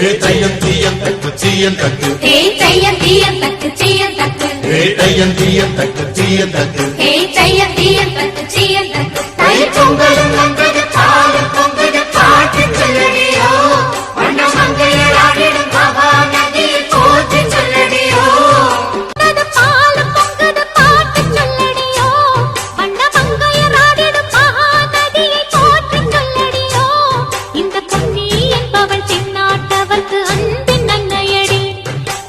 தையம் தீயம் தக்கு சீயம் தக்கு. ஹே தையம் தீயம் தக்கு சீயம் தக்கு. ஹே தையம் தீயம் தக்கு சீயம் தக்கு. ஹே தையம்